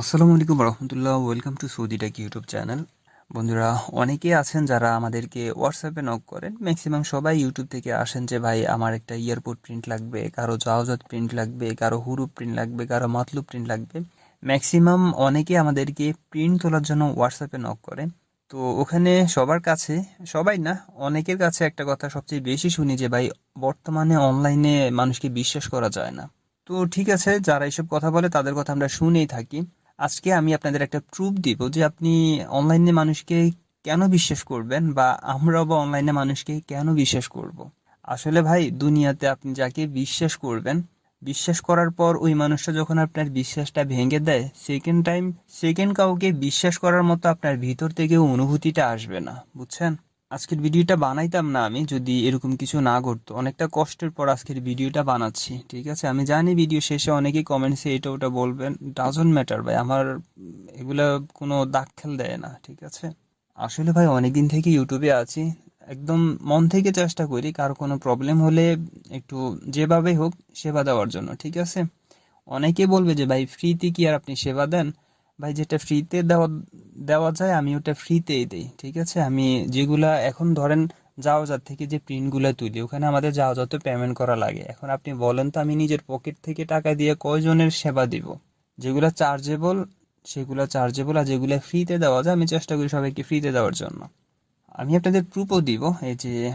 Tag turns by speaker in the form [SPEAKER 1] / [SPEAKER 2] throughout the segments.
[SPEAKER 1] আসসালামু আলাইকুম রহমতুল্লাহ welcome to Saudi Tech YouTube channel বন্ধুরা অনেকেই আছেন যারা আমাদেরকে হোয়াটসঅ্যাপে নক করেন। ম্যাক্সিমাম সবাই ইউটিউব থেকে আসেন যে, ভাই, আমার একটা ইয়ারপোর্ট প্রিন্ট লাগবে, কারও জাহাজত প্রিন্ট লাগবে, কারও হুরুপ প্রিন্ট লাগবে, কারও মাতলুব প্রিন্ট লাগবে। ম্যাক্সিমাম অনেকে আমাদেরকে প্রিন্ট তোলার জন্য হোয়াটসঅ্যাপে নক করেন। তো ওখানে সবার কাছে, সবাই না, অনেকের কাছে একটা কথা সবচেয়ে বেশি শুনি যে, ভাই, বর্তমানে অনলাইনে মানুষকে বিশ্বাস করা যায় না। তো ঠিক আছে, যারা এসব কথা বলে তাদের কথা আমরা শুনেই থাকি। আজকে আমি আপনাদের একটা প্রুফ দিব যে আপনি অনলাইনে মানুষকে কেন বিশ্বাস করবেন বা আমরাও বা অনলাইনে মানুষকে কেন বিশ্বাস করব। আসলে ভাই, দুনিয়াতে আপনি যাকে বিশ্বাস করবেন, বিশ্বাস করার পর ওই মানুষটা যখন আপনার বিশ্বাসটা ভেঙে দেয় সেকেন্ড টাইম সেকেন্ড কাউকে বিশ্বাস করার মতো আপনার ভিতর থেকে অনুভূতিটা আসবে না, বুঝছেন আজকের ভিডিওটা বানাইতাম না আমি, যদি এরকম কিছু না ঘটতো। অনেকটা কষ্টের পর আজকের ভিডিওটা বানাচ্ছি, ঠিক আছে? আমি জানি ভিডিও শেষে অনেকেই কমেন্টসে এটা ওটা বলবেন ডাজন্ট ম্যাটার ভাই, আমার এগুলো কোনো দাগ খেল দেয় না, ঠিক আছে? আসলে ভাই, অনেকদিন থেকে ইউটিউবে আছি, একদম মন থেকে চেষ্টা করি কারও কোনো প্রবলেম হলে একটু যেভাবে হোক সেবা দেওয়ার জন্য, ঠিক আছে? অনেকে বলবে যে ভাই ফ্রিতে কি আর আপনি সেবা দেন? ভাই, যেটা ফ্রিতে দেওয়া দেওয়া যায়, আমি ওটা ফ্রিতেই দিই, ঠিক আছে? আমি যেগুলা এখন ধরেন জাহাজার থেকে যে প্রিন্টগুলো তুলি ওখানে আমাদের জাহাজত পেমেন্ট করা লাগে। এখন আপনি বলেন তো, আমি নিজের পকেট থেকে টাকা দিয়ে কয়জনের সেবা দিব? যেগুলো চার্জেবল সেগুলো চার্জেবল আর যেগুলো ফ্রিতে দেওয়া যায়, আমি চেষ্টা করি সবাইকে ফ্রিতে দেওয়ার জন্য। আমি আপনাদের প্রুফও দিব, এই যে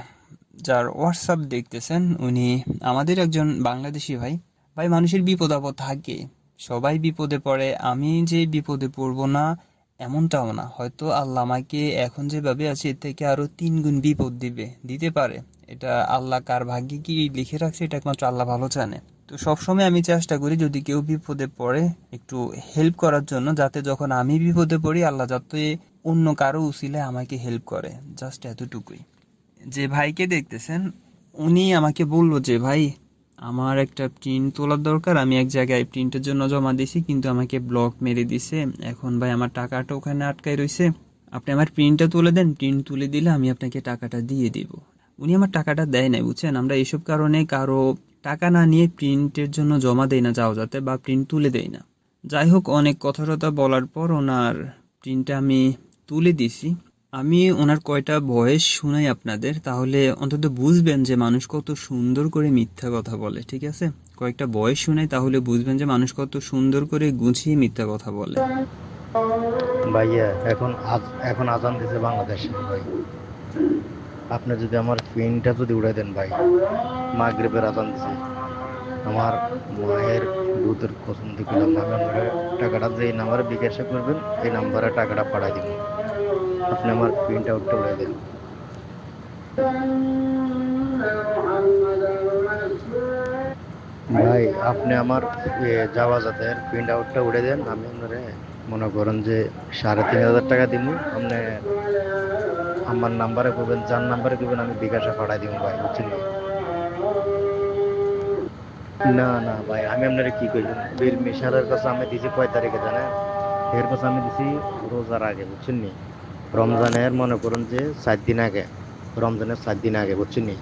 [SPEAKER 1] যার হোয়াটসঅ্যাপ দেখতেছেন, উনি আমাদের একজন বাংলাদেশি ভাই। ভাই, মানুষের বিপদ আপদ থাকে। সবাই বিপদে পড়ে, আমি যে বিপদে পড়ব না, এমনটাও না। হয়তো আল্লাহ আমাকে এখন যেভাবে আছে, এর থেকে আরও তিন গুণ বিপদ দিবে, দিতে পারে। এটা আল্লাহ কার ভাগ্যে কি লিখে রাখছে, এটা একমাত্র আল্লাহ ভালো জানে। তো সবসময় আমি চেষ্টা করি, যদি কেউ বিপদে পড়ে, একটু হেল্প করার জন্য, যাতে যখন আমি বিপদে পড়ি, আল্লাহ যাতে অন্য কারও উসিলে আমাকে হেল্প করে। জাস্ট এতটুকুই। যে ভাইকে দেখতেছেন, উনি আমাকে বলল যে, ভাই আমার একটা প্রিন্ট তোলার দরকার। আমি এক জায়গায় প্রিন্টের জন্য জমা দিছি, কিন্তু আমাকে ব্লক মেরে দিছে। এখন ভাই আমার টাকাটা ওখানে আটকায় রইছে। আপনি আমার প্রিন্টটা তুলে দেন। প্রিন্ট তুলে দিলে আমি আপনাকে টাকাটা দিয়ে দিব। উনি আমার টাকাটা দেয় নাই, বুঝছেন? আমরা এসব কারণে কারও টাকা না নিয়ে প্রিন্টের জন্য জমা দেই না, যাও যাতে, বা প্রিন্ট তুলে দেই না। যাই হোক, অনেক কথা বলার পর ওনার প্রিন্টটা আমি তুলে দিছি। আমি ওনার কয়টা ভয়েস শুনাই আপনাদের, তাহলে অন্তত বুঝবেন যে মানুষ কত সুন্দর করে মিথ্যা কথা বলে, ঠিক আছে? কয়েকটা ভয়েস শুনাই, তাহলে বুঝবেন যে মানুষ কত সুন্দর করে গুছিয়ে মিথ্যা কথা বলে।
[SPEAKER 2] ভাইয়া, এখন এখন আজান দিছে বাংলাদেশে ভাই। আপনি যদি আমার পিনটা যদি উড়াই দেন ভাই, মাগরিবের আজান দিছে। আমার মায়ের দুধের কসম আপনার টাকাটা যে নাম্বারে বিকাশে করবেন, এই নাম্বারে টাকাটা পাঠাই দিব। আপনি আমার প্রিন্ট উঠতে উড়াই দেন। ভাই, আপনি আমার যাওয়া যাতের প্রিন্ট আউটটা উড়ে দেন। আমি আপনারে মনে করেন যে সাড়ে তিন হাজার টাকা দিব আপনি আমার নাম্বারে করবেন, যার নাম্বারে করবেন, আমি বিকাশে পাঠাই দিব ভাই, বুঝছেন না না ভাই, আমি আপনারে কি কইলাম বীর মিশালের কাছে আমি দিছি কয় তারিখে জানেন? এর কাছে আমি দিছি রোজার আগে, বুঝছেন নি রমজানের মনে করুন যে সাত দিন আগে, রমজানের সাত দিন আগে, বুঝছেন নি?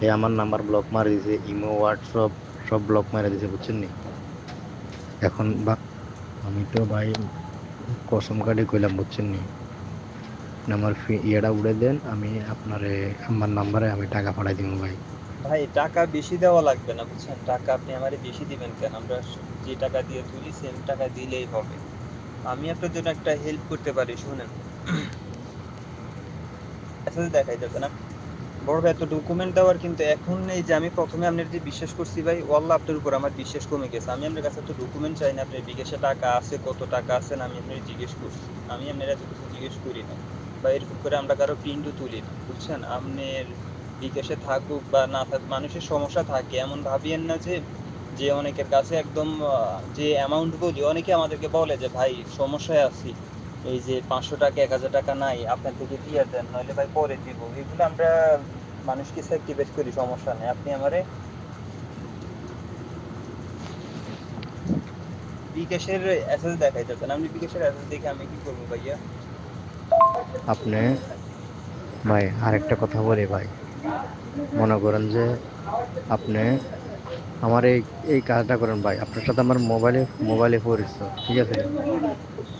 [SPEAKER 2] এই আমার নাম্বার ব্লক মারি দিছে ইমো হোয়াটসঅ্যাপ সব ব্লক মারি দিছে, বুঝছেন নি? এখন বা, আমি তো ভাই কসম কাটে কইলাম, বুঝছেন নি? আমার ইয়েটা উড়ে দেন, আমি আপনার, আমার নাম্বারে আমি টাকা পাঠাই দিব, ভাই।
[SPEAKER 1] ভাই, টাকা বেশি দেওয়া লাগবে না, বুঝছেন? টাকা আপনি আমারে বেশি দিবেন কেন? আমরা যে টাকা দিয়ে তুলি সেম টাকা দিলেই হবে। আমি আপনার জন্য একটা হেল্প করতে পারি, শুনেন। মেসেজ দেখাই যাবে না। বড় ভাই এত ডকুমেন্ট দেওয়ার কিন্তু এখন এই যে আমি প্রথমে আপনার যে বিশ্বাস করছি ভাই, ওয়াল্লাহ আপনার উপর আমার বিশ্বাস কমে গেছে। আমি আপনার কাছে এত ডকুমেন্ট চাই না, আপনার বিকাশে টাকা আছে, কত টাকা আছে না আমি আপনার জিজ্ঞেস করছি। আমি আপনার এত কিছু জিজ্ঞেস করি না। বা এরকম করে আমরা কারও প্রিন্টও তুলি না, বুঝছেন? আপনার বিকাশে থাকুক বা না থাকুক, মানুষের সমস্যা থাকে। এমন ভাবিয়েন না যে যে অনেকের কাছে একদম যে অ্যামাউন্ট বলি, অনেকে আমাদেরকে বলে যে, ভাই, সমস্যায় আছি। এই যে পাঁচশো টাকা, এক হাজার টাকা নাই, আপনার থেকে দিয়ে দেন, নইলে ভাই পরে দিব। এগুলো আমরা মানুষকে স্যাক্রিফাইস করি, সমস্যা নেই। আপনি আমারে বিকাশের অ্যাসেস দেখাইতেছেন। আপনি বিকাশের অ্যাসেস দেখে আমি কি করব ভাইয়া?
[SPEAKER 2] আপনি ভাই, আরেকটা কথা বলি ভাই। মনে করেন যে আপনি আমার এই এই কাজটা করেন ভাই। আপনার সাথে আমার মোবাইলে মোবাইলে পরিচয় ঠিক আছে?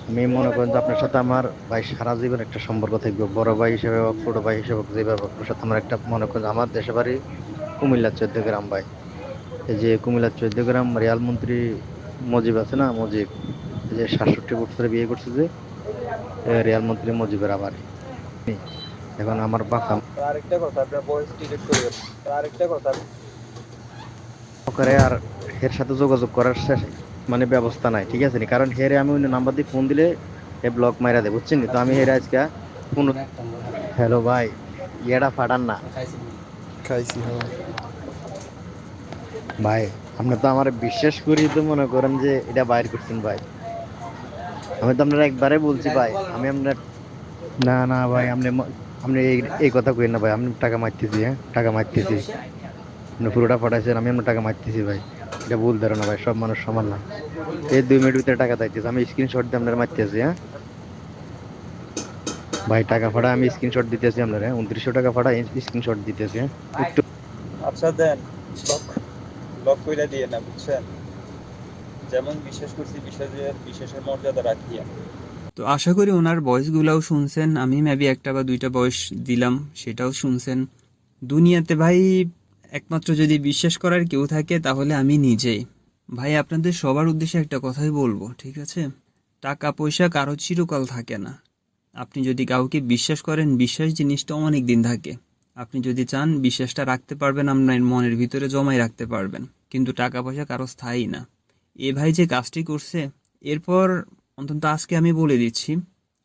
[SPEAKER 2] আমি মনে করেন যে আপনার সাথে আমার ভাই সারা জীবন একটা সম্পর্ক থাকবে। বড় ভাই হিসেবে হোক, ছোট ভাই হিসেবে হোক, যেভাবে আপনার সাথে আমার একটা মনে করেন আমার দেশে বাড়ি কুমিল্লার চোদ্দ গ্রাম ভাই। এই যে কুমিল্লার চোদ্দ গ্রাম রেল মন্ত্রী মজিব আছে না? মজিব। এই যে সাতষট্টি বছরে বিয়ে করছে যে রিয়াল মন্ত্রী মজিবের আবার। এখন আমার বাসা
[SPEAKER 1] আরেকটা কথা, আপনার বয়স ডিলিট করবেন আরেকটা কথা
[SPEAKER 2] করে আর এর সাথে যোগাযোগ করার শেষ মানে ব্যবস্থা নাই ঠিক আছে নি? কারণ হেরে আমি অন্য নাম্বার দিয়ে ফোন দিলে এ ব্লক মাইরা দেয় বুঝছেন তো আমি হেরে আজকে ফোন হ্যালো ভাই ইয়েটা ফাটান না।
[SPEAKER 3] খাইছি হ্যাঁ।
[SPEAKER 2] ভাই আপনি তো আমার বিশ্বাস করি তো মনে করেন যে এটা বাইর করছেন ভাই। আমি তো আপনার একবারে বলছি ভাই আমি আপনার না না ভাই আপনি আপনি এই এই কথা কইেন না ভাই আপনি টাকা মারতেছি হ্যাঁ? টাকা মারতেছি। আপনি পুরোটা পাঠাইছেন আমি আপনার টাকা মারতেছি ভাই। এটা ভুল ধারণা ভাই সব মানুষ সমান না। এই দুই মিনিট ভিতরে টাকা চাইতেছি আমি স্ক্রিনশট দিয়ে আপনার মারতেছি হ্যাঁ? ভাই টাকা ফাটা আমি স্ক্রিনশট দিতেছি আপনার হ্যাঁ উনত্রিশশো টাকা ফাটা স্ক্রিনশট দিতেছি হ্যাঁ? একটু
[SPEAKER 1] আচ্ছা দেন লক লক কইরা দিয়ে না বুঝছেন? যেমন বিশ্বাস করছি বিশ্বাসের বিশেষের মর্যাদা রাখিয়া তো আশা করি ওনার ভয়েসগুলোও শুনছেন আমি মেবি একটা বা দুইটা ভয়েস দিলাম সেটাও শুনছেন। দুনিয়াতে ভাই একমাত্র যদি বিশ্বাস করার কেউ থাকে, তাহলে আমি নিজেই। ভাই, আপনাদের সবার উদ্দেশ্যে একটা কথাই বলব, ঠিক আছে? টাকা, পয়সা কারও চিরকাল থাকে না। আপনি যদি কাউকে বিশ্বাস করেন, বিশ্বাস জিনিসটা অনেক দিন থাকে। আপনি যদি চান, বিশ্বাসটা রাখতে পারবেন, আপনার মনের ভিতরে জমাই রাখতে পারবেন। কিন্তু টাকা, পয়সা কারও স্থায়ী না। এ ভাই যে কাজটি করছে, এরপর অন্তত আজকে আমি বলে দিচ্ছি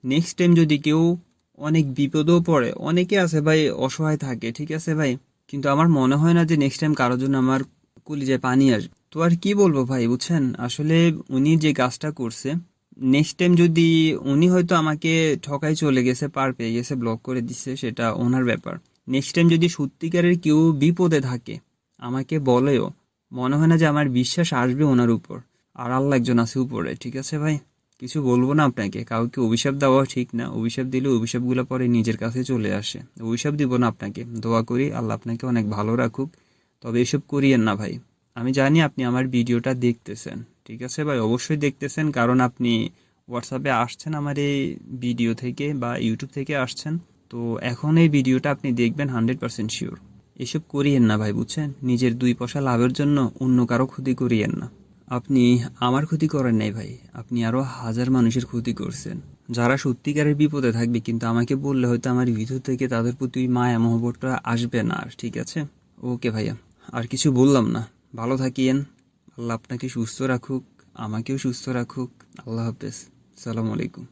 [SPEAKER 1] নেক্সট টাইম যদি কেউ অনেক বিপদেও পড়ে, অনেকে আছে ভাই, অসহায় থাকে, ঠিক আছে ভাই? কিন্তু আমার মনে হয় না যে নেক্সট টাইম কারোর জন্য আমার কলিজায় পানি আসবে। তো আর কি বলব ভাই, বুঝছেন? আসলে উনি যে কাজটা করছে নেক্সট টাইম যদি উনি হয়তো আমাকে ঠকাই চলে গেছে, পার পেয়ে গেছে ব্লক করে দিচ্ছে সেটা ওনার ব্যাপার। নেক্সট টাইম যদি সত্যিকারের কেউ বিপদে থাকে, আমাকে বলেও, মনে হয় না যে আমার বিশ্বাস আসবে ওনার উপর। আর আল্লাহ একজন আছে উপরে, ঠিক আছে ভাই? কিছু বলব না আপনাকে। কাউকে অভিশাপ দেওয়া ঠিক না। অভিশাপ দিলে অভিশাপগুলো পরে নিজের কাছে চলে আসে। অভিশাপ দিব না আপনাকে। দোয়া করি আল্লাহ আপনাকে অনেক ভালো রাখুক। তবে এসব করিয়েন না ভাই। আমি জানি আপনি আমার ভিডিওটা দেখতেছেন। ঠিক আছে ভাই? অবশ্যই দেখতেছেন। কারণ আপনি হোয়াটসঅ্যাপে আসছেন আমার এই ভিডিও থেকে বা ইউটিউব থেকে আসছেন। তো এখন এই ভিডিওটা আপনি দেখবেন হান্ড্রেড পার্সেন্ট শিওর এসব করিয়েন না ভাই, বুঝছেন? নিজের দুই পয়সা লাভের জন্য অন্য কারও ক্ষতি করিয়েন না। আপনি আমার ক্ষতি করেন নাই ভাই। আপনি আরও হাজার মানুষের ক্ষতি করছেন। যারা সত্যিকারের বিপদে থাকবে, কিন্তু আমাকে বললে হয়তো আমার ভিতর থেকে তাদের প্রতি মায়া, মহব্বতটা আসবে না আর ঠিক আছে? ওকে ভাইয়া, আর কিছু বললাম না। ভালো থাকিয়েন আল্লাহ আপনাকে সুস্থ রাখুক, আমাকেও সুস্থ রাখুক। আল্লাহ হাফেজ। সালাম আলাইকুম।